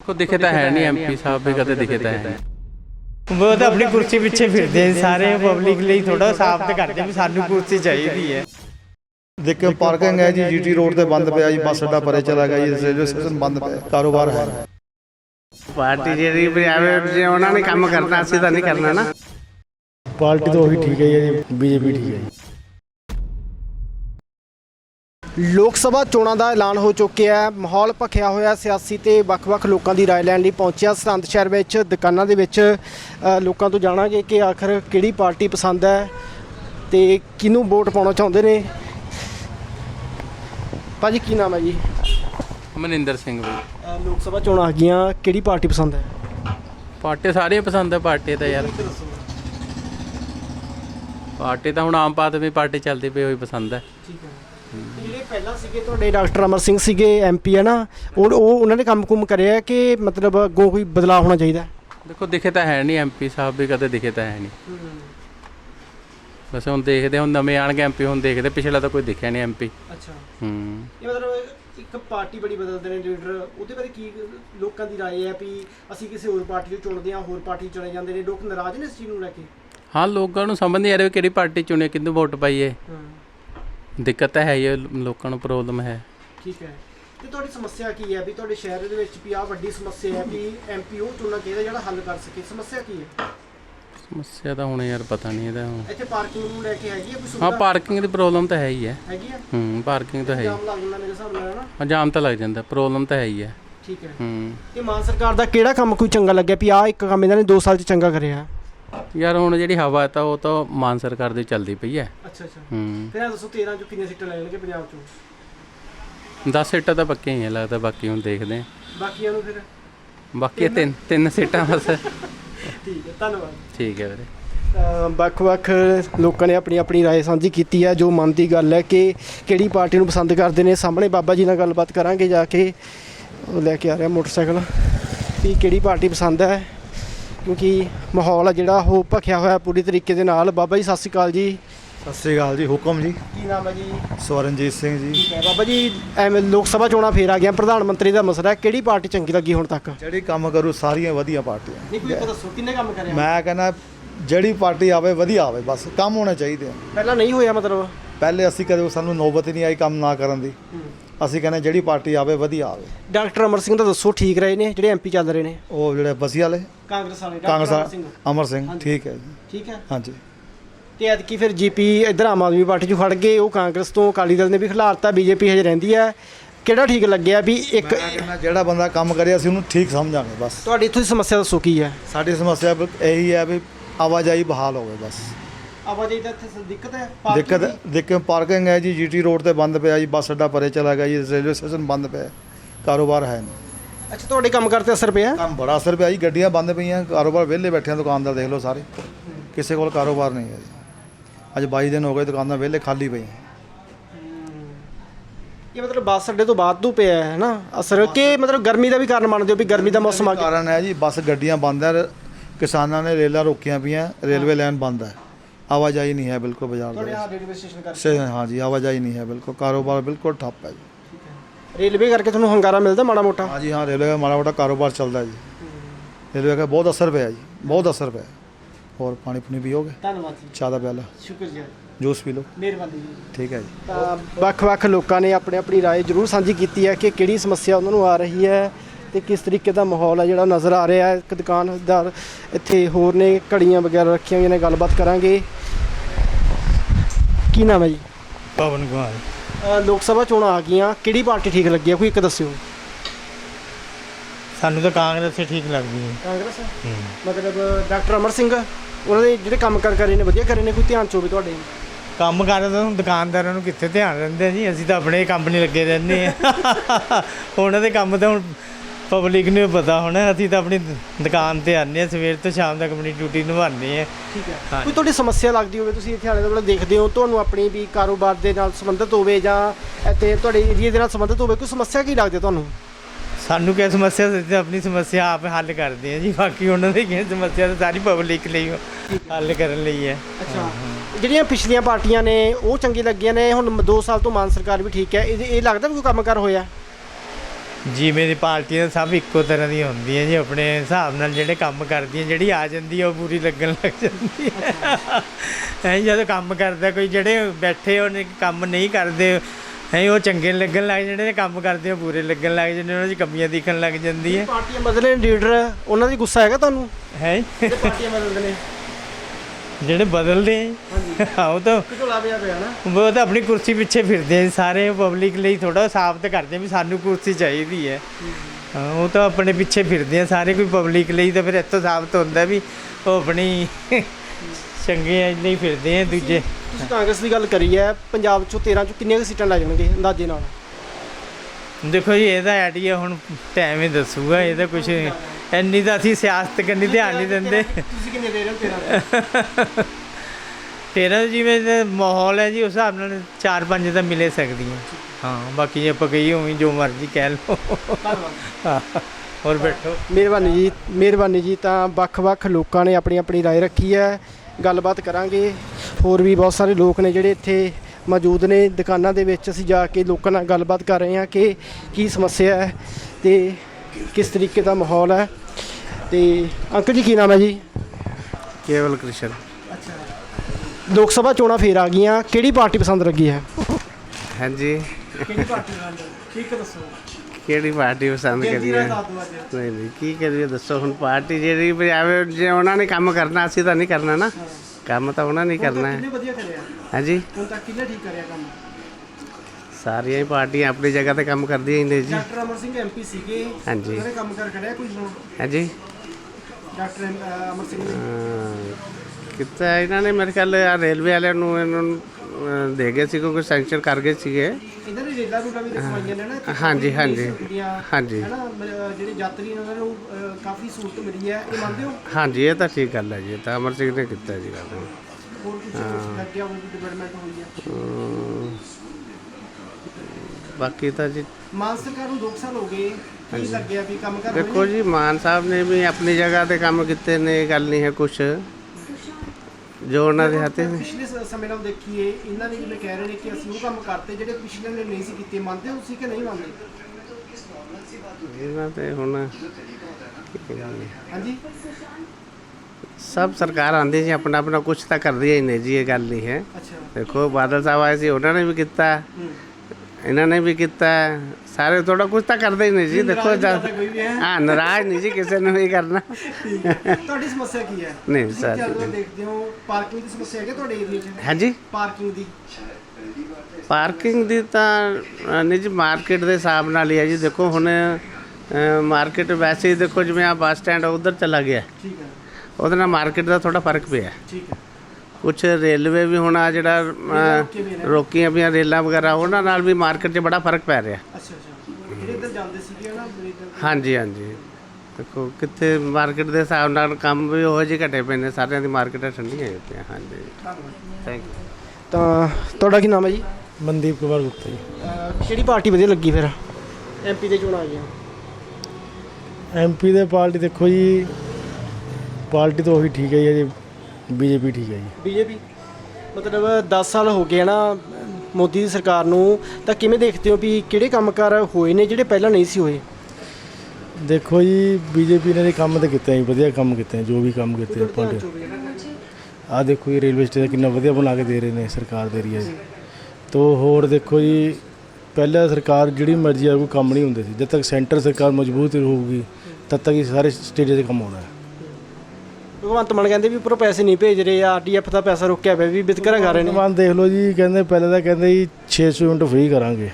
ਕੋ ਦਿਖੇ ਤਾਂ ਹੈ ਨਹੀਂ ਐਮਪੀ ਸਾਹਿਬ ਵੀ ਕਦੇ ਦਿਖੇ ਤਾਂ ਹੈ ਉਹ ਤਾਂ ਆਪਣੀ ਕੁਰਸੀ ਪਿੱਛੇ ਫਿਰਦੇ ਸਾਰੇ ਪਬਲਿਕ ਲਈ ਥੋੜਾ ਸਾਫ਼ ਤੇ ਕਰਦੇ ਵੀ ਸਾਨੂੰ ਕੁਰਸੀ ਚਾਹੀਦੀ ਹੈ। ਦੇਖੋ ਪਾਰਕਿੰਗ ਹੈ ਜੀ ਜੀਟੀ ਰੋਡ ਤੇ ਬੰਦ ਪਿਆ ਜੀ ਬੱਸ ਅੱਡਾ ਪਰੇ ਚਲਾ ਗਿਆ ਜੀ ਰੇਲਵੇ ਸਟੇਸ਼ਨ ਬੰਦ ਪਿਆ ਕਾਰੋਬਾਰ ਹੈ। ਪਾਰਟੀ ਜਿਹੜੀ ਪ੍ਰਾਈਵੇਟ ਜੇ ਉਹਨਾਂ ਨੇ ਕੰਮ ਕਰਨਾ ਅਸੀਂ ਤਾਂ ਨਹੀਂ ਕਰਨਾ ਨਾ। ਪਾਰਟੀ ਤਾਂ ਉਹੀ ਠੀਕ ਹੈ ਜੀ ਬੀਜੇਪੀ ਠੀਕ ਹੈ ਜੀ। ਲੋਕ ਸਭਾ ਚੋਣਾਂ ਦਾ ਐਲਾਨ ਹੋ ਚੁੱਕਿਆ ਹੈ ਮਾਹੌਲ ਭਖਿਆ ਹੋਇਆ ਸਿਆਸੀ ਤੇ ਵੱਖ-ਵੱਖ ਲੋਕਾਂ ਦੀ رائے ਲੈਣ ਲਈ ਪਹੁੰਚਿਆ ਸਰਹੰਦ ਸ਼ਹਿਰ ਵਿੱਚ ਦੁਕਾਨਾਂ ਦੇ ਵਿੱਚ ਅ, ਲੋਕਾਂ ਤੋਂ ਜਾਣਾਂਗੇ ਕਿ ਆਖਰ ਕਿਹੜੀ ਪਾਰਟੀ ਪਸੰਦ ਹੈ ਤੇ ਕਿਹਨੂੰ ਵੋਟ ਪਾਉਣਾ ਚਾਹੁੰਦੇ ਨੇ ਭਾਜੀ ਕੀ ਨਾਮ ਹੈ ਜੀ ਮਨਿੰਦਰ ਸਿੰਘ ਵੀ ਅ, ਲੋਕ ਸਭਾ ਚੋਣਾਂ ਆ ਗਈਆਂ ਕਿਹੜੀ ਪਾਰਟੀ ਪਸੰਦ ਹੈ ਪਾਰਟੀ ਸਾਰੀਆਂ ਪਸੰਦ ਹੈ ਪਾਰਟੀ ਤਾਂ ਯਾਰ ਪਾਰਟੀ ਤਾਂ ਹੁਣ ਆਮ ਆਦਮੀ ਪਾਰਟੀ ਚੱਲਦੀ ਪਈ ਹੋਈ ਪਸੰਦ ਹੈ ਠੀਕ ਹੈ ਜਿਹੜੇ ਪਹਿਲਾਂ ਸੀਗੇ ਤੁਹਾਡੇ ਡਾਕਟਰ ਅਮਰ ਸਿੰਘ ਸੀਗੇ ਐਮਪੀ ਹੈ ਨਾ ਉਹ ਉਹ ਉਹਨਾਂ ਨੇ ਕੰਮ-ਕੁਮ ਕਰਿਆ ਕਿ ਮਤਲਬ ਅੱਗੋਂ ਕੋਈ ਬਦਲਾਅ ਹੋਣਾ ਚਾਹੀਦਾ ਹੈ? ਦੇਖੋ ਦਿਖੇ ਤਾਂ ਹੈ ਨਹੀਂ ਐਮਪੀ ਸਾਹਿਬ ਵੀ ਕਦੇ ਦਿਖੇ ਤਾਂ ਹੈ ਨਹੀਂ ਬਸ ਹੁਣ ਦੇਖਦੇ ਹੁਣ ਨਵੇਂ ਆਣਗੇ ਐਮਪੀ ਹੁਣ ਦੇਖਦੇ ਪਿਛਲਾ ਤਾਂ ਕੋਈ ਦਿਖਿਆ ਨਹੀਂ ਐਮਪੀ ਅੱਛਾ ਹੂੰ ਇਹ ਮਤਲਬ ਇੱਕ ਪਾਰਟੀ ਬੜੀ ਬਦਲਦੇ ਨੇ ਲੀਡਰ ਉਹਦੇ ਬਾਰੇ ਕੀ ਲੋਕਾਂ ਦੀ رائے ਹੈ ਵੀ ਅਸੀਂ ਕਿਸੇ ਹੋਰ ਪਾਰਟੀ ਨੂੰ ਚੁਣਦੇ ਹਾਂ ਹੋਰ ਪਾਰਟੀ 'ਚ ਚਲੇ ਜਾਂਦੇ ਨੇ ਲੋਕ ਨਾਰਾਜ਼ ਨੇ ਇਸ ਚੀਜ਼ ਨੂੰ ਲੈ ਕੇ ਹਾਂ ਲੋਕਾਂ ਨੂੰ ਸਮਝ ਨਹੀਂ ਆ ਰਿਹਾ ਵੀ ਕਿਹੜੀ ਪਾਰਟੀ ਚੁਣੇ ਕਿਹਨੂੰ ਵੋਟ ਪਾਈਏ ਦਿੱਕਤ ਤਾਂ ਹੈ ਹੀ ਹੈ, ਲੋਕਾਂ ਨੂੰ ਪ੍ਰੋਬਲਮ ਹੈ। ਠੀਕ ਹੈ। ਤੇ ਤੁਹਾਡੀ ਸਮੱਸਿਆ ਕੀ ਹੈ? ਵੀ ਤੁਹਾਡੇ ਸ਼ਹਿਰ ਦੇ ਵਿੱਚ ਵੀ ਆ ਵੱਡੀ ਸਮੱਸਿਆ ਹੈ ਵੀ ਐਮਪੀ ਉਹ ਚੁਣਨਾ ਚਾਹੀਦਾ ਜਿਹੜਾ ਹੱਲ ਕਰ ਸਕੇ। ਸਮੱਸਿਆ ਕੀ ਹੈ? ਸਮੱਸਿਆ ਤਾਂ ਹੁਣ ਯਾਰ ਪਤਾ ਨਹੀਂ ਇਹਦਾ ਹੁਣ ਇੱਥੇ ਪਾਰਕਿੰਗ ਨੂੰ ਲੈ ਕੇ ਹੈਗੀ ਹੈ ਕੋਈ ਹਾਂ ਸੁਵਿਧਾ? ਪਾਰਕਿੰਗ ਦੀ ਪ੍ਰੋਬਲਮ ਤਾਂ ਹੈ ਹੀ ਹੈ। ਹੈਗੀ ਹੈ? ਹੂੰ ਪਾਰਕਿੰਗ ਤਾਂ ਹੈ ਹੀ। ਜਾਮ ਲੱਗ ਜਾਂਦਾ ਮੇਰੇ ਹਿਸਾਬ ਨਾਲ ਨਾ? ਹਾਂ ਜਾਮ ਤਾਂ ਲੱਗ ਜਾਂਦਾ ਪ੍ਰੋਬਲਮ ਤਾਂ ਹੈ ਹੀ ਹੈ। ਠੀਕ ਹੈ। ਹੂੰ। ਤੇ ਮਾਨ ਸਰਕਾਰ ਦਾ ਕਿਹੜਾ ਕੰਮ ਕੋਈ ਚੰਗਾ ਲੱਗਿਆ? ਵੀ ਆ ਇੱਕ ਕੰਮ ਇਹਨਾਂ ਨੇ 2 ਸਾਲ 'ਚ ਚੰਗਾ ਕਰਿਆ। ਯਾਰ ਹੁਣ ਜਿਹੜੀ ਹਵਾ ਹੈ ਤਾਂ ਉਹ ਤਾਂ ਮਾਨ ਸਰਕਾਰ ਦੀ ਚੱਲਦੀ ਪਈ ਹੈ ਅੱਛਾ ਅੱਛਾ ਹੂੰ ਫਿਰ ਇਹ ਦੱਸੋ 13 ਚੋਂ ਕਿੰਨੀਆਂ ਸੀਟਾਂ ਲੈ ਲੈਣਗੇ ਪੰਜਾਬ ਚੋਂ 10 ਸੀਟਾਂ ਤਾਂ ਪੱਕੀਆਂ ਹੀ ਹੈ ਲੱਗਦਾ ਬਾਕੀ ਹੁਣ ਦੇਖਦੇ ਹਾਂ ਬਾਕੀਆਂ ਨੂੰ ਫਿਰ ਬਾਕੀ ਇਹ ਤਿੰਨ ਤਿੰਨ ਸੀਟਾਂ ਬਸ ਠੀਕ ਹੈ ਧੰਨਵਾਦ ਠੀਕ ਹੈ ਵੀਰੇ ਅ, ਵੱਖ-ਵੱਖ ਲੋਕਾਂ ਨੇ ਆਪਣੀ ਆਪਣੀ رائے ਸਾਂਝੀ ਕੀਤੀ ਹੈ ਜੋ ਮਨ ਦੀ ਗੱਲ ਹੈ ਕਿ ਕਿਹੜੀ ਪਾਰਟੀ ਨੂੰ ਪਸੰਦ ਕਰਦੇ ਨੇ ਸਾਹਮਣੇ ਬਾਬਾ ਜੀ ਨਾਲ ਗੱਲਬਾਤ ਕਰਾਂਗੇ ਜਾ ਕੇ ਉਹ ਲੈ ਕੇ ਆ ਰਿਹਾ ਮੋਟਰਸਾਈਕਲ ਵੀ ਕਿਹੜੀ ਪਾਰਟੀ ਪਸੰਦ ਹੈ ਕਿਉਂਕਿ ਮਾਹੌਲ ਆ ਜਿਹੜਾ ਉਹ ਭਖਿਆ ਹੋਇਆ ਪੂਰੀ ਤਰੀਕੇ ਦੇ ਨਾਲ। ਬਾਬਾ ਜੀ ਸਤਿ ਸ਼੍ਰੀ ਅਕਾਲ ਜੀ। ਸਤਿ ਸ੍ਰੀ ਅਕਾਲ ਜੀ ਹੁਕਮ ਜੀ। ਕੀ ਨਾਮ ਹੈ ਜੀ? ਸਵਰਨਜੀਤ ਸਿੰਘ ਜੀ। ਠੀਕ ਹੈ। ਬਾਬਾ ਜੀ ਐਵੇਂ ਲੋਕ ਸਭਾ ਚੋਣਾਂ ਫੇਰ ਆ ਗਿਆ ਪ੍ਰਧਾਨ ਮੰਤਰੀ ਦਾ ਮਸਲਾ ਹੈ ਕਿਹੜੀ ਪਾਰਟੀ ਚੰਗੀ ਲੱਗੀ ਹੁਣ ਤੱਕ? ਜਿਹੜੀ ਕੰਮ ਕਰੂ ਸਾਰੀਆਂ ਵਧੀਆ ਪਾਰਟੀਆਂ। ਨਹੀਂ ਕੋਈ ਦੱਸੋ ਕਿੰਨੇ ਕੰਮ ਕਰਿਆ? ਮੈਂ ਕਹਿੰਦਾ ਜਿਹੜੀ ਪਾਰਟੀ ਆਵੇ ਵਧੀਆ ਆਵੇ ਬਸ। ਕੰਮ ਹੋਣੇ ਚਾਹੀਦੇ ਆ। ਪਹਿਲਾਂ ਨਹੀਂ ਹੋਇਆ ਮਤਲਬ? ਪਹਿਲੇ ਅਸੀਂ ਕਦੇ ਸਾਨੂੰ ਨੌਬਤ ਹੀ ਨਹੀਂ ਆਈ ਕੰਮ ਨਾ ਕਰਨ ਦੀ। ਅਸੀਂ ਕਹਿੰਦੇ ਜਿਹੜੀ ਪਾਰਟੀ ਆਵੇ ਵਧੀਆ ਆਵੇ। ਡਾਕਟਰ ਅਮਰ ਸਿੰਘ ਦਾ ਦੱਸੋ ਠੀਕ ਰਹੇ ਨੇ? ਜਿਹੜੇ ਐਮਪੀ ਚੱਲ ਰਹੇ ਨੇ। ਉਹ ਜਿਹੜੇ ਬਸੀ ਵਾਲੇ? ਕਾਂਗਰਸ ਵਾਲੇ ਕਾਂਗਰਸ ਡਾਕਟਰ ਅਮਰ ਸਿੰਘ। ਵਾਲੇ, ਅਮਰ ਸਿੰਘ ਠੀਕ ਹੈ ਜੀ। ਠੀਕ ਹੈ। ਹਾਂਜੀ। ਤੇ ਐਤਕੀ ਫਿਰ ਜੀਪੀ ਇਧਰ ਆਮ ਆਦਮੀ ਪਾਰਟੀ 'ਚ ਖੜ ਗਏ ਉਹ ਕਾਂਗਰਸ ਤੋਂ ਅਕਾਲੀ ਦਲ ਨੇ ਵੀ ਖਿਲਾਰਤਾ ਬੀਜੇਪੀ ਹਜੇ ਰਹਿੰਦੀ ਹੈ। ਕਿਹੜਾ ਠੀਕ ਲੱਗਿਆ ਵੀ ਇੱਕ ਜਿਹੜਾ ਬੰਦਾ ਕੰਮ ਕਰੇ ਅਸੀਂ ਉਹਨੂੰ ਠੀਕ ਸਮਝਾਂਗੇ ਬਸ। ਤੁਹਾਡੀ ਇੱਥੋਂ ਦੀ ਸਮੱਸਿਆ ਦੱਸੋ ਕੀ ਹੈ? ਸਾਡੀ ਸਮੱਸਿਆ ਇਹੀ ਹੈ ਵੀ ਆਵਾਜਾਈ ਬਹਾਲ ਹੋਵੇ ਬਸ। ਆਵਾਜਾਈ ਦਾ ਇੱਥੇ ਦਿੱਕਤ ਹੈ? ਦਿੱਕਤ ਦਿੱਕਤ ਪਾਰਕਿੰਗ ਹੈ ਜੀ ਜੀਟੀ ਰੋਡ ਤੇ ਬੰਦ ਪਿਆ ਜੀ ਬੱਸ ਅੱਡਾ ਪਰੇ ਚਲਾ ਗਿਆ ਜੀ ਰੇਲਵੇ ਸਟੇਸ਼ਨ ਬੰਦ ਪਿਆ ਕਾਰੋਬਾਰ ਹੈ ਨਹੀਂ। ਅੱਛਾ ਤੁਹਾਡੇ ਕੰਮ ਕਰਤੇ ਅਸਰ ਪਿਆ? ਕੰਮ ਬੜਾ ਅਸਰ ਪਿਆ ਜੀ ਗੱਡੀਆਂ ਬੰਦ ਪਈਆਂ ਕਾਰੋਬਾਰ ਵਿਹਲੇ ਬੈਠੇ ਆ ਦੁਕਾਨਦਾਰ ਦੇਖ ਲਓ ਸਾਰੇ। ਕਿਸੇ ਕੋਲ ਕਾਰੋਬਾਰ ਨਹੀਂ ਹੈ ਜੀ। ਅੱਜ 22 ਦਿਨ ਹੋ ਗਏ ਦੁਕਾਨਾਂ ਵਿਹਲੇ ਖਾਲੀ ਪਈਆਂ ਇਹ ਮਤਲਬ ਬੱਸ ਅੱਡੇ ਤੋਂ ਬਾਅਦ ਤੋਂ ਪਿਆ ਹੈ ਨਾ? ਅਸਰ ਕਿ ਮਤਲਬ ਗਰਮੀ ਦਾ ਵੀ ਕਾਰਨ ਮੰਨਦੇ ਹੋ ਵੀ ਗਰਮੀ ਦਾ ਮੌਸਮ ਆ ਗਿਆ? ਕਾਰਨ ਹੈ ਜੀ ਬੱਸ ਗੱਡੀਆਂ ਬੰਦ ਹੈ ਕਿਸਾਨਾਂ ਨੇ ਰੇਲਾਂ ਰੋਕੀਆਂ ਪਈਆਂ ਰੇਲਵੇ ਲਾਈਨ ਬੰਦ ਹੈ। ਆਵਾਜਾਈ ਨਹੀਂ ਹੈ ਬਿਲਕੁਲ ਬਾਜ਼ਾਰ ਦੇ ਤੁਹਾਡੇ ਵਿੱਚ ਹਾਂ ਰੇਲਵੇ ਸਟੇਸ਼ਨ ਕਰਕੇ ਸੇ ਹਾਂ ਜੀ ਆਵਾਜਾਈ ਨਹੀਂ ਹੈ ਬਿਲਕੁਲ ਕਾਰੋਬਾਰ ਬਿਲਕੁਲ ਠੱਪ ਹੈ ਜੀ ਰੇਲਵੇ ਕਰਕੇ ਤੁਹਾਨੂੰ ਹੰਗਾਰਾ ਮਿਲਦਾ ਮਾੜਾ ਮੋਟਾ ਹਾਂ ਜੀ ਹਾਂ ਰੇਲਵੇ ਦਾ ਮਾੜਾ ਮੋਟਾ ਕਾਰੋਬਾਰ ਚੱਲਦਾ ਜੀ ਰੇਲਵੇ ਦਾ ਬਹੁਤ ਅਸਰ ਪਿਆ ਜੀ ਬਹੁਤ ਅਸਰ ਪਿਆ ਹੋਰ ਪਾਣੀ ਪੁਣੀ ਪੀਓਗੇ ਧੰਨਵਾਦ ਜੀ ਚਾਹ ਦਾ ਪਿਆਲਾ ਸ਼ੁਕਰੀਆ ਜੂਸ ਪੀ ਲਓ ਮਿਹਰਬਾਨੀ ਜੀ ਠੀਕ ਹੈ ਜੀ ਤਾਂ ਵੱਖ-ਵੱਖ ਲੋਕਾਂ ਨੇ ਆਪਣੀ ਆਪਣੀ رائے ਜ਼ਰੂਰ ਸਾਂਝੀ ਕੀਤੀ ਹੈ ਕਿ ਕਿਹੜੀ ਸਮੱਸਿਆ ਉਹਨਾਂ ਨੂੰ ਆ ਰਹੀ ਹੈ ਤੇ ਕਿਸ ਤਰੀਕੇ ਦਾ ਮਾਹੌਲ ਹੈ ਜਿਹੜਾ ਨਜ਼ਰ ਆ ਰਿਹਾ ਹੈ ਇੱਕ ਦੁਕਾਨਦਾਰ ਇੱਥੇ ਹੋਰ ਨੇ ਘੜੀਆਂ ਵਗੈਰਾ ਰੱਖੀਆਂ ਹੋਈਆਂ ਨੇ ਗੱਲਬਾਤ ਕਰਾਂਗੇ ਕੀ ਨਾਮ ਹੈ ਜੀ? ਪਵਨ ਕੁਮਾਰ। ਅ, ਲੋਕ ਸਭਾ ਚੋਣਾਂ ਆ ਗਈਆਂ ਕਿਹੜੀ ਪਾਰਟੀ ਠੀਕ ਲੱਗੀ ਹੈ? ਕੋਈ ਇੱਕ ਦੱਸਿਓ। ਸਾਨੂੰ ਤਾਂ ਕਾਂਗਰਸ ਹੀ ਠੀਕ ਲੱਗਦੀ ਹੈ। ਕਾਂਗਰਸ? ਮਤਲਬ ਡਾਕਟਰ ਅਮਰ ਸਿੰਘ ਉਹਨਾਂ ਦੇ ਜਿਹੜੇ ਕੰਮ ਕਰ ਰਹੇ ਨੇ ਵਧੀਆ ਕਰੇ ਨੇ ਕੋਈ ਧਿਆਨ ਚ ਹੋਵੇ ਤੁਹਾਡੇ? ਕੰਮ ਕਰਦੇ ਤਾਂ ਹੁਣ ਦੁਕਾਨਦਾਰਾਂ ਨੂੰ ਕਿੱਥੇ ਧਿਆਨ ਰਹਿੰਦੇ ਆ ਜੀ? ਅਸੀਂ ਤਾਂ ਆਪਣੇ ਕੰਮ ਨਹੀਂ ਲੱਗੇ ਰਹਿੰਦੇ ਆ। ਉਹਨਾਂ ਦੇ ਕੰਮ ਤਾਂ ਹੁਣ ਪਬਲਿਕ ਨੂੰ ਪਤਾ ਹੋਣਾ ਅਸੀਂ ਤਾਂ ਆਪਣੀ ਦੁਕਾਨ ਤੇ ਆਉਂਦੇ ਆ ਸਵੇਰ ਤੋਂ ਸ਼ਾਮ ਤੱਕ ਆਪਣੀ ਡਿਊਟੀ ਨਿਭਾਉਂਦੇ ਆ ਠੀਕ ਹੈ। ਕੋਈ ਤੁਹਾਡੀ ਸਮੱਸਿਆ ਲੱਗਦੀ ਹੋਵੇ ਤੁਸੀਂ ਇੱਥੇ ਆਲੇ ਦੁਆਲੇ ਦੇਖਦੇ ਹੋ ਤੁਹਾਨੂੰ ਆਪਣੀ ਵੀ ਕਾਰੋਬਾਰ ਦੇ ਨਾਲ ਸੰਬੰਧਿਤ ਹੋਵੇ ਜਾਂ ਇੱਥੇ ਤੁਹਾਡੇ ਏਰੀਆ ਦੇ ਨਾਲ ਸੰਬੰਧਿਤ ਹੋਵੇ ਕੋਈ ਸਮੱਸਿਆ ਕੀ ਲੱਗਦੀ ਹੈ ਤੁਹਾਨੂੰ? ਸਾਨੂੰ ਕੀ ਸਮੱਸਿਆ ਤਾਂ ਆਪਣੀ ਸਮੱਸਿਆ ਆਪ ਹੱਲ ਕਰਦੇ ਆ ਜੀ ਬਾਕੀ ਉਹਨਾਂ ਦੀ ਕੀ ਸਮੱਸਿਆ ਤਾਂ ਸਾਰੀ ਪਬਲਿਕ ਲਈ ਹੱਲ ਕਰਨ ਲਈ ਹੈ। ਅੱਛਾ। ਜਿਹੜੀਆਂ ਪਿਛਲੀਆਂ ਪਾਰਟੀਆਂ ਨੇ ਉਹ ਚੰਗੀ ਲੱਗੀਆਂ ਨੇ ਹੁਣ 2 ਸਾਲ ਤੋਂ ਮਾਨ ਸਰਕਾਰ ਵੀ ਠੀਕ ਹੈ ਇਹ ਇਹ ਲੱਗਦਾ ਵੀ ਕੋਈ ਕੰਮਕਾਰ ਹੋਇਆ? ਜਿਵੇਂ ਦੀ ਪਾਰਟੀਆਂ ਸਭ ਇੱਕੋ ਤਰ੍ਹਾਂ ਦੀਆਂ ਹੁੰਦੀਆਂ ਜੀ ਆਪਣੇ ਹਿਸਾਬ ਨਾਲ ਜਿਹੜੇ ਕੰਮ ਕਰਦੀਆਂ ਜਿਹੜੀ ਆ ਜਾਂਦੀ ਆ ਉਹ ਪੂਰੀ ਲੱਗਣ ਲੱਗ ਜਾਂਦੀ ਹੈ ਐਂ ਜਦੋਂ ਕੰਮ ਕਰਦਾ ਕੋਈ ਜਿਹੜੇ ਬੈਠੇ ਉਹਨੇ ਕੰਮ ਨਹੀਂ ਕਰਦੇ ਐਂ ਉਹ ਚੰਗੇ ਲੱਗਣ ਲੱਗ ਜਾਂਦੇ ਨੇ ਕੰਮ ਕਰਦੇ ਉਹ ਬੁਰੇ ਲੱਗਣ ਲੱਗ ਜਾਂਦੇ ਉਹਨਾਂ ਦੀ ਕਮੀਆਂ ਦਿਖਣ ਲੱਗ ਜਾਂਦੀ ਹੈ ਪਾਰਟੀਆਂ ਬਦਲੇ ਲੀਡਰ ਉਹਨਾਂ ਦੀ ਗੁੱਸਾ ਹੈਗਾ ਤੁਹਾਨੂੰ? ਹੈ? ਪਾਰਟੀਆਂ ਬਦਲਦੇ ਨੇ? ਜਿਹੜੇ ਬਦਲਦੇ ਆ। ਉਹ ਤਾਂ ਝੋਲਾ ਪਿਆ ਪਿਆ ਨਾ। ਉਹ ਤਾਂ ਆਪਣੀ ਕੁਰਸੀ ਪਿੱਛੇ ਫਿਰਦੇ ਆ ਸਾਰੇ ਪਬਲਿਕ ਲਈ ਥੋੜਾ ਸਾਬਤ ਕਰਦੇ ਆ ਵੀ ਸਾਨੂੰ ਕੁਰਸੀ ਚਾਹੀਦੀ ਹੈ। ਹਾਂ, ਉਹ ਤਾਂ ਆਪਣੇ ਪਿੱਛੇ ਫਿਰਦੇ ਆ ਸਾਰੇ ਕੋਈ ਪਬਲਿਕ ਲਈ ਤਾਂ ਫਿਰ ਇੱਥੋਂ ਸਾਬਤ ਹੁੰਦਾ ਵੀ ਉਹ ਆਪਣੀ ਚੰਗੇ ਆ ਲਈ ਫਿਰਦੇ ਆ ਦੂਜੇ। ਤੁਸੀਂ ਕਾਂਗਰਸ ਦੀ ਗੱਲ ਕਰੀ ਹੈ ਪੰਜਾਬ ਚੋਂ 13 ਚੋਂ ਕਿੰਨੀਆਂ ਕੁ ਸੀਟਾਂ ਲੈ ਜਾਣਗੇ ਅੰਦਾਜ਼ੇ ਨਾਲ? ਦੇਖੋ ਜੀ ਇਹਦਾ ਆਈਡੀਆ ਹੁਣ ਟਾਈਮ ਹੀ ਦੱਸੂਗਾ ਇਹਦਾ ਕੁਝ ਇੰਨੀ ਤਾਂ ਅਸੀਂ ਸਿਆਸਤ ਕਰਨੀ ਧਿਆਨ ਨਹੀਂ ਦਿੰਦੇ ਤੁਸੀਂ ਕਿੰਨੇ ਦੇ ਰਹੇ ਹੋ 13 ਤੇਰਾ ਜਿਵੇਂ ਦਾ ਮਾਹੌਲ ਹੈ ਜੀ ਉਸ ਹਿਸਾਬ ਨਾਲ 4-5 ਤਾਂ ਮਿਲੇ ਸਕਦੀਆਂ ਹਾਂ ਬਾਕੀ ਜੇ ਆਪਾਂ ਕਹੀਏ ਉਵੇਂ ਜੋ ਮਰਜ਼ੀ ਕਹਿ ਲਓ ਹਾਂ, ਹੋਰ ਬੈਠੋ ਮਿਹਰਬਾਨੀ ਜੀ ਮਿਹਰਬਾਨੀ ਜੀ ਤਾਂ ਵੱਖ-ਵੱਖ ਲੋਕਾਂ ਨੇ ਆਪਣੀ ਆਪਣੀ رائے ਰੱਖੀ ਹੈ ਗੱਲਬਾਤ ਕਰਾਂਗੇ ਹੋਰ ਵੀ ਬਹੁਤ ਸਾਰੇ ਲੋਕ ਨੇ ਜਿਹੜੇ ਇੱਥੇ ਮੌਜੂਦ ਨੇ ਦੁਕਾਨਾਂ ਦੇ ਵਿੱਚ ਅਸੀਂ ਜਾ ਕੇ ਲੋਕਾਂ ਨਾਲ ਗੱਲਬਾਤ ਕਰ ਰਹੇ ਹਾਂ ਕਿ ਕੀ ਸਮੱਸਿਆ ਹੈ ਤੇ ਕਿਸ ਤਰੀਕੇ ਦਾ ਮਾਹੌਲ ਹੈ? ਤੇ ਅੰਕਲ ਜੀ ਕੀ ਨਾਮ ਹੈ ਜੀ? ਕੇਵਲ ਕ੍ਰਿਸ਼ਨ। ਲੋਕ ਸਭਾ ਚੋਣਾਂ ਫੇਰ ਆ ਗਈਆਂ। ਕਿਹੜੀ ਪਾਰਟੀ ਪਸੰਦ ਲੱਗੀ ਹੈ? ਹਾਂਜੀ। ਕਿਹੜੀ ਪਾਰਟੀ ਪਸੰਦ ਠੀਕ ਦੱਸੋ। ਕਿਹੜੀ ਪਾਰਟੀ ਪਸੰਦ ਕਰੀਏ? ਨਹੀਂ ਨਹੀਂ ਕੀ ਕਰੀਏ ਦੱਸੋ। ਹੁਣ ਪਾਰਟੀ ਜਿਹੜੀ ਆਵੇ ਜੇ ਉਹਨਾਂ ਨੇ ਕੰਮ ਕਰਨਾ ਅਸੀਂ ਤਾਂ ਨਹੀਂ ਕਰਨਾ ਨਾ। ਕੰਮ ਤਾਂ ਉਹਨਾਂ ਨੇ ਹੀ ਕਰਨਾ ਹੈ। ਹਾਂਜੀ। ਹੁਣ ਤੱਕ ਕਿੰਨੇ ਠੀਕ ਕਰਿਆ ਕੰਮ? ਸਾਰੀਆਂ ਹੀ ਪਾਰਟੀਆਂ ਆਪਣੀ ਜਗ੍ਹਾ ਤੇ ਕੰਮ ਕਰਦੀਆਂ ਹੀ ਨੇ ਜੀ। ਡਾਕਟਰ ਅਮਰ ਸਿੰਘ ਐਮਪੀ ਸੀਗੇ। ਹਾਂਜੀ। ਉਹਨੇ ਕੰਮ ਕਰ ਖੜਿਆ ਕੋਈ ਹੁਣ ਹਾਂਜੀ। ਡਾਕਟਰ ਅਹ ਅਮਰ ਸਿੰਘ ਨੇ ਕਿਤਾ ਇਹਨਾਂ ਨੇ ਮੇਰੇ ਖਿਆਲ ਆ ਰੇਲਵੇ ਵਾਲਿਆਂ ਨੂੰ ਇਹਨਾਂ ਨੂੰ ਦੇ ਗਏ ਸੀ ਕਿਉਂਕਿ ਸੈਂਕਸ਼ਨ ਕਰ ਗਏ ਸੀਗੇ। ਇਹਨਾਂ ਨੇ ਰੇਲਾ ਰੂਟਾ ਵੀ ਦਿਖਵਾਈਆਂ ਨੇ ਨਾ ਹਾਂਜੀ, ਹਾਂਜੀ। ਹਾਂਜੀ। ਮ- ਜਿਹੜੇ ਯਾਤਰੀ ਨੇ ਉਹਨਾਂ ਨੂੰ ਅਹ, ਕਾਫੀ ਸਹੂਲਤ ਮਿਲੀ ਹੈ। ਇਹ ਮੰਨਦੇ ਹੋ? ਹਾਂਜੀ ਇਹ ਤਾਂ ਠੀਕ ਗੱਲ ਹੈ ਜੀ। ਇਹ ਤਾਂ ਅਮਰ ਸਿੰਘ ਨੇ ਕੀਤਾ ਜੀ ਗੱਲ। ਹੋਰ ਕੁਝ ਲੱਗਿਆ ਵੀ ਡਿਵੈਲਪਮੈਂਟ ਹੋਈ ਹੈ? ਅਮ, ਬਾਕੀ ਤਾਂ ਜੀ ਮਾਨ ਸਰਕਾਰ ਨੂੰ 2 ਸਾਲ ਹੋ ਗਏ ਕੀ ਲੱਗਿਆ ਵੀ ਕੰਮ ਕਰ ਦੇਖੋ ਜੀ ਮਾਨ ਸਾਹਿਬ ਨੇ ਵੀ ਆਪਣੀ ਜਗ੍ਹਾ ਤੇ ਕੰਮ ਕੀਤੇ ਨੇ ਗੱਲ ਨਹੀਂ ਹੈ ਕੁਛ। ਜੋ ਉਹਨਾਂ ਦੇ ਹੱਥੇ ਪਿਛਲੇ ਸਮੇਂ ਨਾਲ ਦੇਖੀਏ ਇਹਨਾਂ ਨੇ ਜਿਵੇਂ ਕਹਿ ਰਹੇ ਨੇ ਕਿ ਅਸੀਂ ਉਹ ਕੰਮ ਕਰਤੇ ਜਿਹੜੇ ਪਿਛਲੇ ਨੇ ਨਹੀਂ ਸੀ ਕੀਤੇ ਮੰਨਦੇ ਹੋ ਤੁਸੀਂ ਕਿ ਨਹੀਂ ਮੰਨਦੇ? ਇਹਨਾਂ ਤੇ ਹੁਣ ਹਾਂਜੀ? ਸਭ ਸਰਕਾਰ ਆਂਦੀ ਜੀ ਆਪਣਾ ਆਪਣਾ ਕੁਛ ਤਾਂ ਕਰਦੀ ਹੀ ਨੇ ਜੀ ਇਹ ਗੱਲ ਨਹੀਂ ਹੈ। ਦੇਖੋ ਬਾਦਲ ਸਾਹਿਬ ਆਏ ਸੀ ਉਹਨਾਂ ਨੇ ਵੀ ਕੀਤਾ। ਇਹਨਾਂ ਨੇ ਵੀ ਕੀਤਾ ਸਾਰੇ ਥੋੜਾ ਕੁਝ ਤਾਂ ਕਰਦੇ ਹੀ ਨੇ ਜੀ ਦੇਖੋ ਜਦ ਹੈ। ਨਾਰਾਜ਼ ਨਹੀਂ ਜੀ ਕਿਸੇ ਨੂੰ ਵੀ ਕਰਨਾ। ਤੁਹਾਡੀ ਸਮੱਸਿਆ ਕੀ ਹੈ? ਨਹੀਂ ਤੁਸੀਂ ਸਰ। ਜਦੋਂ ਦੇਖਦੇ ਹੋ ਪਾਰਕਿੰਗ ਦੀ ਸਮੱਸਿਆ ਹੈ ਤੁਹਾਡੇ ਏਰੀਆ 'ਚ? ਹਾਂਜੀ। ਪਾਰਕਿੰਗ ਦੀ। ਪਾਰਕਿੰਗ ਦੀ ਤਾਂ ਅ, ਨਹੀਂ ਜੀ ਮਾਰਕੀਟ ਦੇ ਹਿਸਾਬ ਨਾਲ ਹੀ ਹੈ ਜੀ। ਦੇਖੋ ਹੁਣ ਮਾਰਕੀਟ ਵੈਸੇ ਹੀ ਦੇਖੋ ਜਿਵੇਂ ਆ ਬੱਸ ਸਟੈਂਡ ਉਧਰ ਚਲਾ ਗਿਆ। ਠੀਕ ਹੈ। ਉਹਦੇ ਨਾਲ ਮਾਰਕੀਟ ਦਾ ਥੋੜਾ ਫ਼ਰਕ ਪਿਆ। ਠੀਕ ਹੈ। ਕੁਛ ਰੇਲਵੇ ਵੀ ਹੁਣ ਆ ਜਿਹੜਾ ਅ, ਰੋਕੀਆਂ ਪਈਆਂ ਰੇਲਾਂ ਵਗੈਰਾ ਉਹਨਾਂ ਨਾਲ ਵੀ ਮਾਰਕੀਟ 'ਚ ਬੜਾ ਫ਼ਰਕ ਪੈ ਰਿਹਾ। ਅੱਛਾ ਅੱਛਾ। ਜਿਹੜੇ ਇੱਧਰ ਜਾਂਦੇ ਸੀਗੇ ਨਾ ਇੱਧਰ- ਹਾਂਜੀ ਹਾਂਜੀ। ਦੇਖੋ ਕਿੱਥੇ ਮਾਰਕੀਟ ਦੇ ਹਿਸਾਬ ਨਾਲ ਕੰਮ ਵੀ ਉਹੋ ਜਿਹੇ ਘਟੇ ਪਏ ਨੇ ਸਾਰਿਆਂ ਦੀ ਮਾਰਕੀਟਾਂ ਠੰਡੀਆਂ ਹੋਈ ਪਈਆਂ ਹਾਂਜੀ। ਥੈਂਕ ਯੂ ਤਾਂ ਤੁਹਾਡਾ ਕੀ ਨਾਮ ਹੈ ਜੀ? ਮਨਦੀਪ ਕੁਮਾਰ ਗੁਪਤਾ ਜੀ। ਕਿਹੜੀ ਪਾਰਟੀ ਵਧੀਆ ਲੱਗੀ ਫਿਰ? ਐਮਪੀ ਦੇ ਚੋਣਾਂ ਆ ਗਈਆਂ। ਐਮਪੀ ਦੇ ਪਾਰਟੀ ਦੇਖੋ ਜੀ ਪਾਰਟੀ ਤਾਂ ਉਹੀ ਠੀਕ ਹੈ ਜੀ ਬੀਜੇਪੀ ਠੀਕ ਹੈ ਜੀ। ਬੀਜੇਪੀ? ਮਤਲਬ 10 ਸਾਲ ਹੋ ਗਏ ਨਾ ਮੋਦੀ ਦੀ ਸਰਕਾਰ ਨੂੰ। ਤਾਂ ਕਿਵੇਂ ਦੇਖਦੇ ਹੋ ਵੀ ਕਿਹੜੇ ਕੰਮਕਾਰ ਹੋਏ ਨੇ ਜਿਹੜੇ ਪਹਿਲਾਂ ਨਹੀਂ ਸੀ ਹੋਏ? ਦੇਖੋ ਜੀ ਬੀਜੇਪੀ ਨੇ ਕੰਮ ਤਾਂ ਕੀਤਾ ਜੀ ਵਧੀਆ ਕੰਮ ਕੀਤੇ ਜੋ ਵੀ ਕੰਮ ਕੀਤੇ ਪਾਰਟੀ ਆ ਦੇਖੋ ਜੀ ਰੇਲਵੇ ਸਟੇਸ਼ਨ ਕਿੰਨਾ ਵਧੀਆ ਬਣਾ ਕੇ ਦੇ ਰਹੇ ਨੇ ਸਰਕਾਰ ਦੇ ਰਹੀ ਹੈ ਤੋ ਹੋਰ ਦੇਖੋ ਜੀ ਪਹਿਲਾਂ ਸਰਕਾਰ ਜਿਹੜੀ ਮਰਜ਼ੀ ਆ ਕੋਈ ਕੰਮ ਨਹੀਂ ਹੁੰਦੇ ਸੀ। ਜਦ ਤੱਕ ਸੈਂਟਰ ਸਰਕਾਰ ਮਜ਼ਬੂਤ ਹੋਊਗੀ ਤਦ ਤੱਕ ਹੀ ਸਾਰੇ ਸਟੇਟ ਤੇ ਕੰਮ ਹੋਣਾ ਹੈ। ਭਗਵੰਤ ਮਾਨ ਕਹਿੰਦੇ ਵੀ ਉੱਪਰੋਂ ਪੈਸੇ ਨਹੀਂ ਭੇਜ ਰਹੇ ਆ ਆਰਡੀਐਫ ਦਾ ਪੈਸਾ ਰੁਕਿਆ ਪਿਆ ਵੀ ਵਿਤਕਰਾ ਕਰ ਰਹੇ ਨੇ। ਮਾਨ ਦੇਖ ਲਓ ਜੀ ਕਹਿੰਦੇ ਪਹਿਲਾਂ ਤਾਂ ਕਹਿੰਦੇ ਜੀ 600 ਯੂਨਿਟ ਫ੍ਰੀ ਕਰਾਂਗੇ।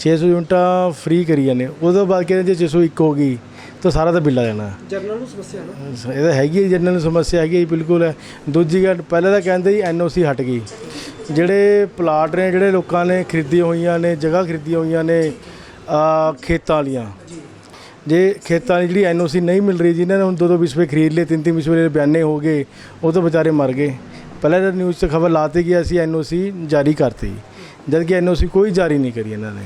600 ਯੂਨਿਟਾਂ ਫ੍ਰੀ ਕਰੀ ਜਾਂਦੇ। ਉਹਦੇ ਬਾਅਦ ਕਹਿੰਦੇ ਜੇ 601 ਹੋ ਗਈ ਤਾਂ ਸਾਰਾ ਤਾਂ ਬਿੱਲ ਆ ਜਾਣਾ। ਜਰਨਲ ਨੂੰ ਸਮੱਸਿਆ ਨਾ। ਇਹ ਤਾਂ ਹੈਗੀ ਹੈ ਜਨਰਲ ਸਮੱਸਿਆ ਹੈਗੀ ਜੀ, ਬਿਲਕੁਲ। ਹੈ ਦੂਜੀ ਗੱਲ ਪਹਿਲਾਂ ਤਾਂ ਕਹਿੰਦੇ ਜੀ ਐਨਓਸੀ ਹਟ ਗਈ। ਜਿਹੜੇ ਪਲਾਟ ਨੇ ਜਿਹੜੇ ਲੋਕਾਂ ਨੇ ਖਰੀਦੀਆਂ ਹੋਈਆਂ ਨੇ ਜਗ੍ਹਾ ਖਰੀਦੀਆਂ ਹੋਈਆਂ ਨੇ ਆ ਖੇਤਾਂ ਵਾਲੀਆਂ ਜੇ ਖੇਤਾਂ ਦੀ ਜਿਹੜੀ ਐਨਓਸੀ ਨਹੀਂ ਮਿਲ ਰਹੀ, ਜਿਨ੍ਹਾਂ ਨੇ ਹੁਣ ਦੋ ਦੋ ਵਿਸਵੇ ਖਰੀਦ ਲਏ ਤਿੰਨ ਤਿੰਨ ਵਿਸਵੇ ਬਿਆਨੇ ਹੋ ਗਏ, ਉਹ ਤਾਂ ਵਿਚਾਰੇ ਮਰ ਗਏ। ਪਹਿਲਾਂ ਤਾਂ ਨਿਊਜ਼ 'ਚ ਖਬਰ ਲਾਤੀ ਕਿ ਅਸੀਂ ਐਨਓਸੀ ਜਾਰੀ ਕਰਤੀ ਜਦ ਕਿ ਐਨਓਸੀ ਕੋਈ ਜਾਰੀ ਨਹੀਂ ਕਰੀ ਇਹਨਾਂ ਨੇ।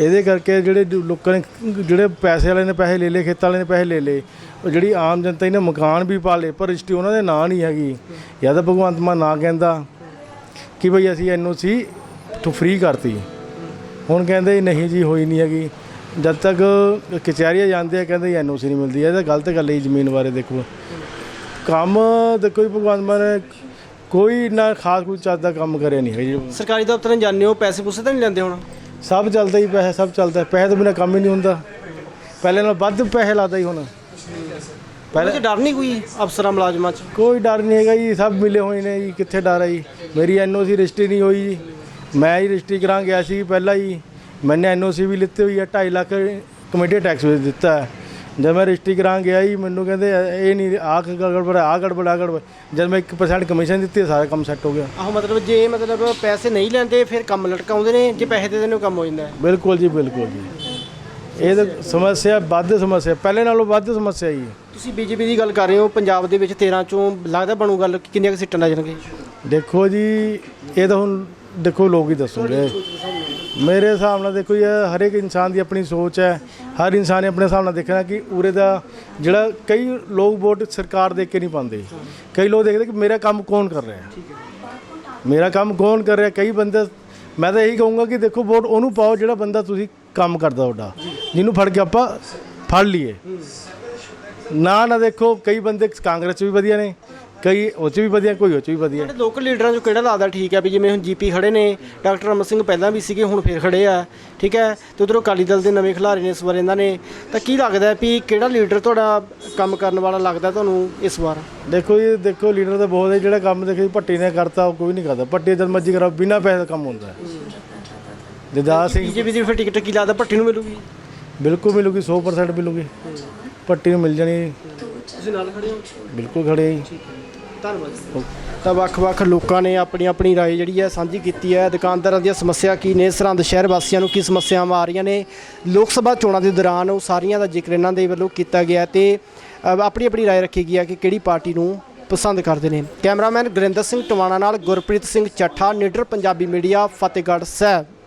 ਇਹਦੇ ਕਰਕੇ ਜਿਹੜੇ ਲੋਕਾਂ ਨੇ, ਜਿਹੜੇ ਪੈਸੇ ਵਾਲੇ ਨੇ ਪੈਸੇ ਲੈ ਲਏ, ਖੇਤਾਂ ਵਾਲੇ ਨੇ ਪੈਸੇ ਲੈ ਲਏ, ਉਹ ਜਿਹੜੀ ਆਮ ਜਨਤਾ ਇਹਨੇ ਮਕਾਨ ਵੀ ਪਾ ਲਏ, ਪਰ ਰਜਿਸਟਰੀ ਉਹਨਾਂ ਦੇ ਨਾਂ ਨਹੀਂ ਹੈਗੀ। ਜਾਂ ਤਾਂ ਭਗਵੰਤ ਮਾਨ ਨਾ ਕਹਿੰਦਾ ਕਿ ਭਈ ਅਸੀਂ ਐਨਓਸੀ ਤੋਂ ਫ੍ਰੀ ਕਰਤੀ। ਹੁਣ ਕਹਿੰਦੇ ਨਹੀਂ ਜੀ, ਹੋਈ ਨਹੀਂ ਹੈਗੀ। ਜਦ ਤੱਕ ਕਚਹਿਰੀਆਂ ਜਾਂਦੇ ਆ ਕਹਿੰਦੇ ਐਨਓਸੀ ਨਹੀਂ ਮਿਲਦੀ। ਇਹ ਤਾਂ ਗਲਤ ਗੱਲ ਹੈ ਜੀ ਜ਼ਮੀਨ ਬਾਰੇ ਦੇਖੋ। ਕੰਮ ਦੇਖੋ ਜੀ ਭਗਵਾਨ ਮਾਨ ਨੇ ਕੋਈ ਨਾ ਖਾਸ ਕੋਈ ਚੱਜ ਦਾ ਕੰਮ ਕਰਿਆ ਨਹੀਂ ਹੈ ਜੀ। ਸਰਕਾਰੀ ਦਫ਼ਤਰਾਂ ਜਾਂਦੇ ਹੋ ਪੈਸੇ ਪੂਸੇ ਤਾਂ ਨਹੀਂ ਲੈਂਦੇ ਹੁਣ? ਸਭ ਚੱਲਦਾ ਹੀ ਪੈਸੇ ਸਭ ਚੱਲਦਾ। ਪੈਸੇ ਤੋਂ ਬਿਨਾਂ ਕੰਮ ਹੀ ਨਹੀਂ ਹੁੰਦਾ। ਪਹਿਲੇ ਨਾਲ ਵੱਧ ਪੈਸੇ ਲਾਦਾ ਹੀ ਹੁਣ। ਪਹਿਲੇ 'ਚ ਡਰ ਨਹੀਂ ਕੋਈ ਅਫਸਰਾਂ ਮੁਲਾਜ਼ਮਾਂ 'ਚ? ਕੋਈ ਡਰ ਨਹੀਂ ਹੈਗਾ ਜੀ ਸਭ ਮਿਲੇ ਹੋਏ ਨੇ ਜੀ। ਕਿੱਥੇ ਡਰ ਹੈ ਜੀ? ਮੇਰੀ ਐਨਓਸੀ ਰਜਿਸਟਰੀ ਨਹੀਂ ਹੋਈ ਜੀ। ਮੈਂ ਹੀ ਰਜਿਸਟਰੀ ਕਰਾਂ ਗਿਆ ਸੀ ਪਹਿਲਾਂ ਹੀ ਮੈਨੇ ਐਨਓਸੀ ਵੀ ਲਿੱਤੀ ਹੋਈ ਹੈ 2.5 ਲੱਖ ਕਮੇਟੀ ਟੈਕਸ ਵੀ ਦਿੱਤਾ ਹੈ ਜਦ ਮੈਂ ਰਜਿਸਟਰੀ ਕਰਾਂ ਗਿਆ ਜੀ ਮੈਨੂੰ ਕਹਿੰਦੇ ਇਹ ਨਹੀਂ ਆਹ ਗੜਬੜ ਆਹ ਗੜਬੜ ਆਹ ਗੜਬੜ ਜਦ ਮੈਂ 1% ਕਮਿਸ਼ਨ ਦਿੱਤੀ ਸਾਰਾ ਕੰਮ ਸੈੱਟ ਹੋ ਗਿਆ ਆਹੋ ਮਤਲਬ ਜੇ ਮਤਲਬ ਪੈਸੇ ਨਹੀਂ ਲੈਂਦੇ ਫਿਰ ਕੰਮ ਲਟਕਾਉਂਦੇ ਨੇ ਜੇ ਪੈਸੇ ਦੇ ਦੇਣ ਕੰਮ ਹੋ ਜਾਂਦਾ ਹੈ। ਬਿਲਕੁਲ ਜੀ ਬਿਲਕੁਲ ਜੀ। ਇਹ ਤਾਂ ਸਮੱਸਿਆ ਵੱਧ ਸਮੱਸਿਆ ਪਹਿਲੇ ਨਾਲੋਂ ਵੱਧ ਸਮੱਸਿਆ ਜੀ ਤੁਸੀਂ ਬੀਜੇਪੀ ਦੀ ਗੱਲ ਕਰ ਰਹੇ ਹੋ ਪੰਜਾਬ ਦੇ ਵਿੱਚ 13 ਚੋਂ ਲੱਗਦਾ ਬਣੂ ਗੱਲ ਕਿੰਨੀਆਂ ਕੁ ਸੀਟਾਂ ਜਾਣਗੇ ਦੇਖੋ ਜੀ ਇਹ ਤਾਂ ਹੁਣ ਦੇਖੋ ਲੋਕ ਹੀ ਦੱਸੋਗੇ ਮੇਰੇ ਹਿਸਾਬ ਨਾਲ ਦੇਖੋ ਇਹ ਹਰ ਇੱਕ ਇਨਸਾਨ ਦੀ ਆਪਣੀ ਸੋਚ ਹੈ। ਹਰ ਇਨਸਾਨ ਨੇ ਆਪਣੇ ਹਿਸਾਬ ਨਾਲ ਦੇਖਣਾ ਕਿ ਉਰੇ ਦਾ ਜਿਹੜਾ ਕਈ ਲੋਕ ਵੋਟ ਸਰਕਾਰ ਦੇਖ ਕੇ ਨਹੀਂ ਪਾਉਂਦੇ। ਕਈ ਲੋਕ ਦੇਖਦੇ ਕਿ ਮੇਰਾ ਕੰਮ ਕੌਣ ਕਰ ਰਿਹਾ ਹੈ? ਮੇਰਾ ਕੰਮ ਕੌਣ ਕਰ ਰਿਹਾ ਕਈ ਬੰਦੇ, ਮੈਂ ਤਾਂ ਇਹੀ ਕਹੂੰਗਾ ਕਿ ਦੇਖੋ ਵੋਟ ਉਹਨੂੰ ਪਾਓ ਜਿਹੜਾ ਬੰਦਾ ਤੁਸੀਂ ਕੰਮ ਕਰਦਾ ਤੁਹਾਡਾ। ਜਿਹਨੂੰ ਫੜ ਕੇ ਆਪਾਂ ਫੜ ਲਈਏ। ਨਾ ਨਾ ਦੇਖੋ, ਕਈ ਬੰਦੇ ਕਾਂਗਰਸ 'ਚ ਵੀ ਵਧੀਆ ਨੇ ਕਈ ਉਹ 'ਚ ਵੀ ਵਧੀਆ ਕੋਈ ਉਹ 'ਚ ਵੀ ਵਧੀਆ। ਜਿਹੜੇ ਲੋਕਲ ਲੀਡਰਾਂ 'ਚੋਂ ਕਿਹੜਾ ਲੱਗਦਾ ਠੀਕ ਹੈ ਵੀ ਜਿਵੇਂ ਹੁਣ ਜੀਪੀ ਖੜੇ ਨੇ ਡਾਕਟਰ ਅਮਰ ਸਿੰਘ ਪਹਿਲਾਂ ਵੀ ਸੀਗੇ ਹੁਣ ਫੇਰ ਖੜੇ ਆ ਠੀਕ ਹੈ? ਤੇ ਉਧਰੋਂ ਅਕਾਲੀ ਦਲ ਦੇ ਨਵੇਂ ਖਿਲਾੜੀ ਨੇ ਇਸ ਵਾਰ ਇਹਨਾਂ ਨੇ। ਤਾਂ ਕੀ ਲੱਗਦਾ ਵੀ ਕਿਹੜਾ ਲੀਡਰ ਤੁਹਾਡਾ ਕੰਮ ਕਰਨ ਵਾਲਾ ਲੱਗਦਾ ਤੁਹਾਨੂੰ ਇਸ ਵਾਰ? ਦੇਖੋ ਜੀ ਦੇਖੋ ਲੀਡਰ ਤਾਂ ਬਹੁਤ ਹੈ ਜਿਹੜਾ ਕੰਮ ਦੇਖੋ ਜੀ ਭੱਟੀ ਨੇ ਕਰਤਾ ਉਹ ਕੋਈ ਨਹੀਂ ਕਰਦਾ। ਭੱਟੀ ਜਦ ਮਰਜ਼ੀ ਕਰਾ ਬਿਨਾਂ ਪੈਸੇ ਦਾ ਕੰਮ ਹੁੰਦਾ। ਹੈ ਜਦਾ ਸਿੰਘ ਬੀਜੇਪੀ ਦੀ ਫਿਰ ਟਿਕਟ ਕੀ ਲੱਗਦਾ ਭੱਟੀ ਨੂੰ ਮਿਲੂਗੀ? ਬਿਲਕੁਲ ਮਿਲੂਗੀ 100% ਮਿਲੂਗੀ। ਭੱਟੀ ਨੂੰ ਮਿਲ ਜਾਣੀ। ਤੁਸੀਂ ਨਾਲ ਖੜੇ ਹੋ? ਬਿਲਕੁਲ ਖੜੇ ਜੀ। ਧੰਨਵਾਦ ਤਾਂ ਵੱਖ-ਵੱਖ ਲੋਕਾਂ ਨੇ ਆਪਣੀ ਆਪਣੀ رائے ਜਿਹੜੀ ਹੈ ਸਾਂਝੀ ਕੀਤੀ ਹੈ ਦੁਕਾਨਦਾਰਾਂ ਦੀਆਂ ਸਮੱਸਿਆ ਕੀ ਨੇ ਸਰਹੰਦ ਸ਼ਹਿਰ ਵਾਸੀਆਂ ਨੂੰ ਕੀ ਸਮੱਸਿਆਵਾਂ ਆ ਰਹੀਆਂ ਨੇ ਲੋਕ ਸਭਾ ਚੋਣਾਂ ਦੇ ਦੌਰਾਨ ਉਹ ਸਾਰੀਆਂ ਦਾ ਜ਼ਿਕਰ ਇਹਨਾਂ ਦੇ ਵੱਲੋਂ ਕੀਤਾ ਗਿਆ ਤੇ ਅ, ਆਪਣੀ ਆਪਣੀ رائے ਰੱਖੀ ਗਈ ਹੈ ਕਿ ਕਿਹੜੀ ਪਾਰਟੀ ਨੂੰ ਪਸੰਦ ਕਰਦੇ ਨੇ ਕੈਮਰਾਮੈਨ ਗੁਰਿੰਦਰ ਸਿੰਘ ਟਵਾਣਾ ਨਾਲ ਗੁਰਪ੍ਰੀਤ ਸਿੰਘ ਚੱਠਾ ਨੀਡਰ ਪੰਜਾਬੀ ਮੀਡੀਆ ਫਤਿਹਗੜ੍ਹ ਸਾਹਿਬ